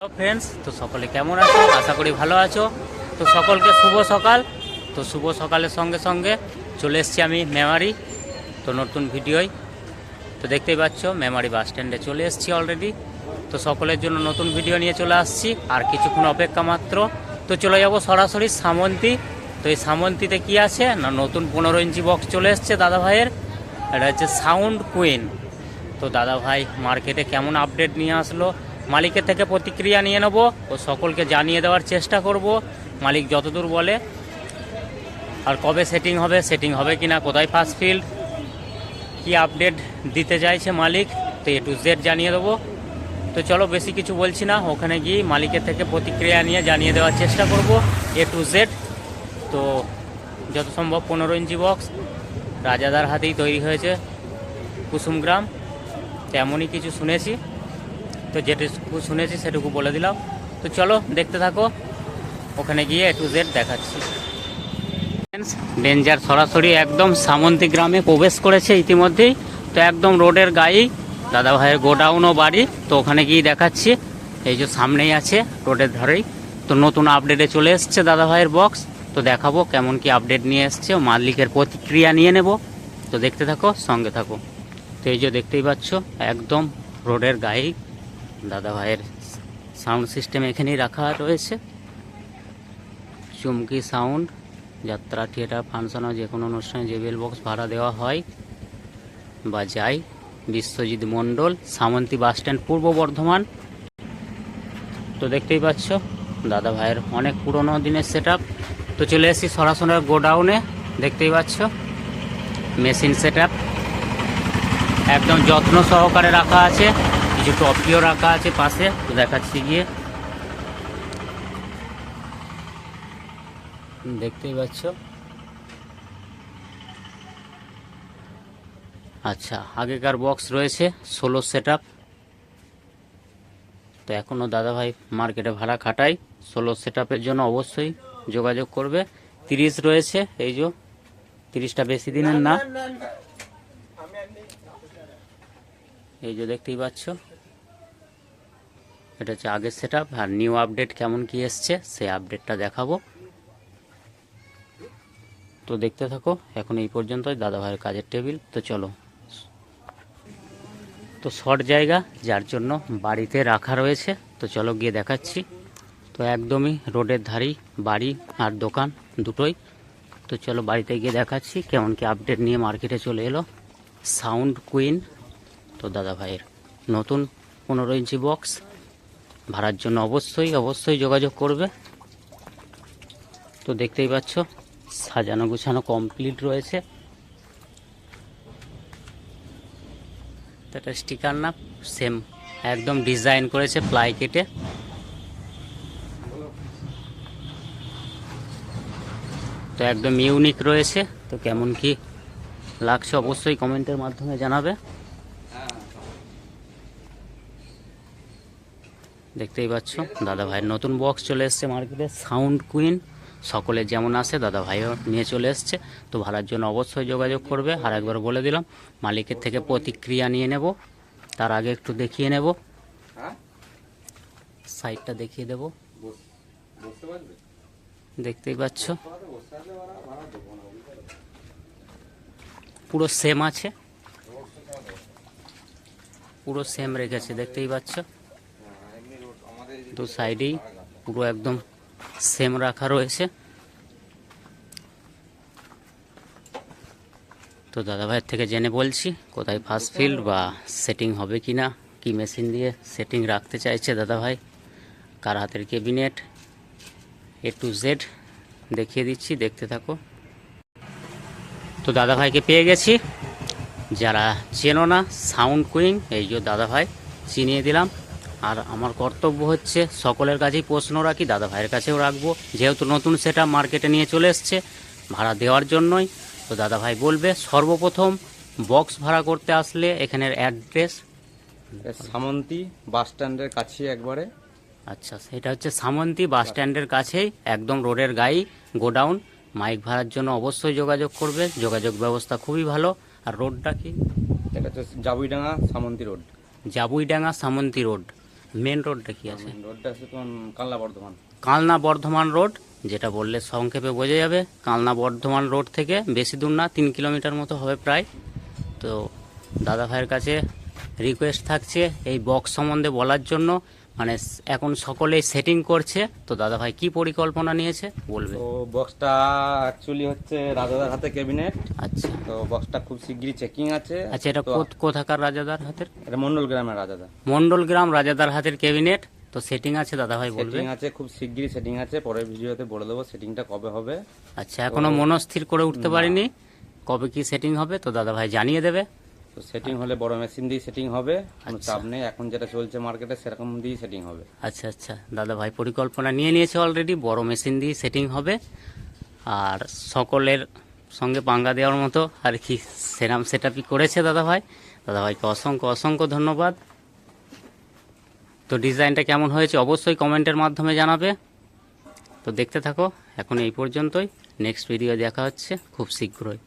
Hello friends তো সকলে কেমন আছো? আশা করি ভালো আছো। তো সকলকে শুভ সকাল। তো শুভ সকালের সঙ্গে সঙ্গে চলে এসেছি আমি মেমারি, তো নতুন ভিডিওই তো দেখতেই পাচ্ছ, মেমারি বাস স্ট্যান্ডে চলে এসেছি অলরেডি তো সকলের জন্য নতুন ভিডিও নিয়ে চলে আসছি, আর কিছুক্ষণ অপেক্ষা মাত্র। তো চলে যাব সরাসরি সামন্তী। তো এই সামন্তীতে কি আছে? না, নতুন পনেরো ইঞ্চি বক্স চলে এসছে দাদা ভাইয়ের এটা হচ্ছে সাউন্ড কুইন তো দাদা ভাই মার্কেটে কেমন আপডেট নিয়ে আসলো? মালিকের থেকে প্রতিক্রিয়া নিয়ে নেব ও সকলকে জানিয়ে দেওয়ার চেষ্টা করব। মালিক যতদূর বলে, আর কবে সেটিং হবে সেটিং হবে কি না কোথায় ফার্স্ট ফিল্ড কি আপডেট দিতে চাইছে মালিক, তো এ টু জেড জানিয়ে দেবো। তো চলো বেশি কিছু বলছি না, ওখানে গিয়ে মালিকের থেকে প্রতিক্রিয়া নিয়ে জানিয়ে দেওয়ার চেষ্টা করব। এ টু জেড তো যত সম্ভব পনেরো ইঞ্চি বক্স রাজাদার হাতেই তৈরি হয়েছে কুসুমগ্রাম তেমনই কিছু শুনেছি। তো যেটুকু শুনেছি, সেটুকু বলে দিলাম। তো চলো, দেখতে থাকো। ওখানে গিয়ে এ টু জেড দেখাচ্ছি। ডেঞ্জার সরাসরি একদম সামন্তি গ্রামে প্রবেশ করেছে ইতিমধ্যেই। তো একদম রোডের গায়েই দাদা ভাইয়ের গোডাউন ও বাড়ি। তো ওখানে গিয়ে দেখাচ্ছি। এই যে সামনেই আছে রোডের ধারেই। তো নতুন আপডেটে চলে এসছে দাদা ভাইয়ের বক্স তো দেখাবো কেমন কি আপডেট নিয়ে এসছে মালিকের প্রতিক্রিয়া নিয়ে নেব। তো দেখতে থাকো, সঙ্গে থাকো। তো এই যে দেখতেই পাচ্ছ, একদম রোডের গায়েই দাদা ভাইয়ের সাউন্ড সিস্টেম এখানেই রাখা রয়েছে। চুমকি সাউন্ড, যাত্রা থিয়েটার, ফাংশন যে কোনো অনুষ্ঠানে জেবিএল বক্স ভাড়া দেওয়া হয় বা যায়। বিশ্বজিৎ মণ্ডল, সামন্তী বাস স্ট্যান্ড, পূর্ব বর্ধমান। তো দেখতেই পাচ্ছ দাদা ভাইয়ের অনেক পুরনো দিনের সেট তো চলে এসেছি সরাসরি গোডাউনে, দেখতেই পাচ্ছ মেশিন সেট একদম যত্ন সহকারে রাখা আছে। কিছু টপিও রাখা আছে পাশে দেখাচ্ছি গিয়ে। দেখতেই পাচ্ছ? আচ্ছা আগেকার বক্স রয়েছে, ষোলো সেট তো এখনও দাদাভাই মার্কেটে ভাড়া খাটাই ষোলো সেট জন্য অবশ্যই যোগাযোগ করবে। তিরিশ রয়েছে, এই যে, তিরিশটা বেশি দিনের না। এই যে দেখতেই পাচ্ছ? এটা হচ্ছে আগের সেট আর নিউ আপডেট কেমন কি এসছে, সেই আপডেটটা দেখাবো। তো দেখতে থাকো, এখন এই পর্যন্তই, দাদাভাইয়ের কাজের টেবিল তো চলো। তো শর্ট জায়গা, যার জন্য বাড়িতে রাখা রয়েছে। তো চলো গিয়ে দেখাচ্ছি। তো একদমই রোডের ধারেই বাড়ি আর দোকান দুটোই। তো চলো বাড়িতে গিয়ে দেখাচ্ছি, কেমন কি আপডেট নিয়ে মার্কেটে চলে এলো। সাউন্ড কুইন তো দাদা ভাইয়ের নতুন পনেরো ইঞ্চি বক্স ভাড়ার জন্য অবশ্যই অবশ্যই যোগাযোগ করবে। তো দেখতেই পাচ্ছ, সাজানো গুছানো কমপ্লিট রয়েছে। এটা স্টিকার না সেম একদম ডিজাইন করেছে প্লাই কেটে তো একদম ইউনিক রয়েছে। তো কেমন কি লাগছে অবশ্যই কমেন্টের মাধ্যমে জানাবে। দেখতেই পাচ্ছ দাদা ভাইয়ের নতুন বক্স চলে এসছে মার্কেটে সাউন্ড কুইন সকলে যেমন আসে দাদা ভাইও নিয়ে চলে এসছে। তো ভাড়ার জন্য অবশ্যই যোগাযোগ করবে। আর একবার বলে দিলাম মালিকের থেকে প্রতিক্রিয়া নিয়ে নেব। তার আগে একটু দেখিয়ে নেব। সাইডটা দেখিয়ে দেব। দেখতেই পাচ্ছ। পুরো সেম আছে। পুরো সেম রেখেছে দেখতেই পাচ্ছ। দু সাইডেই পুরো একদম সেম রাখা রয়েছে। তো দাদাভাইয়ের থেকে জেনে বলছি, কোথায় ফার্স্ট ফিল্ড বা সেটিং হবে কি না কি মেশিন দিয়ে সেটিং রাখতে চাইছে দাদাভাই, কার হাতের ক্যাবিনেট এ টু জেড দেখিয়ে দিচ্ছি, দেখতে থাকো। তো দাদাভাইকে পেয়ে গেছি। যারা চেনো না সাউন্ড কুইং এই যে দাদাভাই, চিনিয়ে দিলাম। আর আমার কর্তব্য হচ্ছে সকলের কাছেই প্রশ্ন রাখি দাদা ভাইয়ের কাছেও রাখব। যেহেতু নতুন সেটা মার্কেটে নিয়ে চলে এসছে ভাড়া দেওয়ার জন্যই। তো দাদা ভাই বলবে সর্বপ্রথম বক্স ভাড়া করতে আসলে এখানের অ্যাড্রেস? সামন্তি বাস স্ট্যান্ডের কাছে একবারে। আচ্ছা সেটা হচ্ছে সামন্তি বাস স্ট্যান্ডের কাছেই একদম রোডের গায়ে গোডাউন। মাইক ভাড়ার জন্য অবশ্যই যোগাযোগ করবে যোগাযোগ ব্যবস্থা খুবই ভালো। আর রোডটা কি? এটা হচ্ছে Jabuidanga Samanti road. Jabuidanga Samanti road. Main রোডটা কি আছে? রোডটা আছে তোমার কালনা বর্ধমান। কালনা বর্ধমান রোড যেটা বললে সংক্ষেপে বোঝা যাবে। কালনা বর্ধমান রোড থেকে বেশি দূর না তিন কিলোমিটার মতো হবে প্রায়। তো দাদা ভাইয়ের কাছে রিকোয়েস্ট থাকছে এই বক্স সম্বন্ধে বলার জন্য। মানে এখন সকলেই সেটিং করছে তো দাদা ভাই কি পরিকল্পনা নিয়েছে বলবে। তো বক্সটা অ্যাকচুয়ালি হচ্ছে রাজাদার হাতে ক্যাবিনেট আচ্ছা। তো বক্সটা খুব শিগগিরই চেকিং আছে। আচ্ছা এটা কোথ- কোথাকার রাজাদার হাতের? এটা মন্ডল গ্রামের রাজাদার। মন্ডল গ্রাম রাজাদার হাতের ক্যাবিনেট তো সেটিং আছে দাদা ভাই বলবে। সেটিং আছে খুব শিগগিরই সেটিং আছে পরের ভিডিওতে বলে দেবো সেটিংটা কবে হবে। আচ্ছা এখনও মনস্থির করে উঠতে পারিনি কবে কি সেটিং হবে তো দাদা ভাই জানিয়ে দেবে। তো সেটিং হলে বড় মেশিন দিয়ে সেটিং হবে কোনো আচ্ছা। চাপ নেই। এখন যেটা চলছে মার্কেটে সেরকম দিয়ে সেটিং হবে। আচ্ছা আচ্ছা। দাদা ভাই পরিকল্পনা নিয়ে নিয়েছে অলরেডি বড় মেশিন দিয়ে সেটিং হবে। আর সকলের সঙ্গে পাঙ্গা দেওয়ার মতো আর কি সেরাম সেট করেছে দাদা ভাই। দাদা ভাইকে অসংখ্য অসংখ্য ধন্যবাদ। তো ডিজাইনটা কেমন হয়েছে অবশ্যই কমেন্টের মাধ্যমে জানাবে। তো দেখতে থাকো এখন এই পর্যন্তই। নেক্সট ভিডিও দেখা হচ্ছে খুব শীঘ্রই।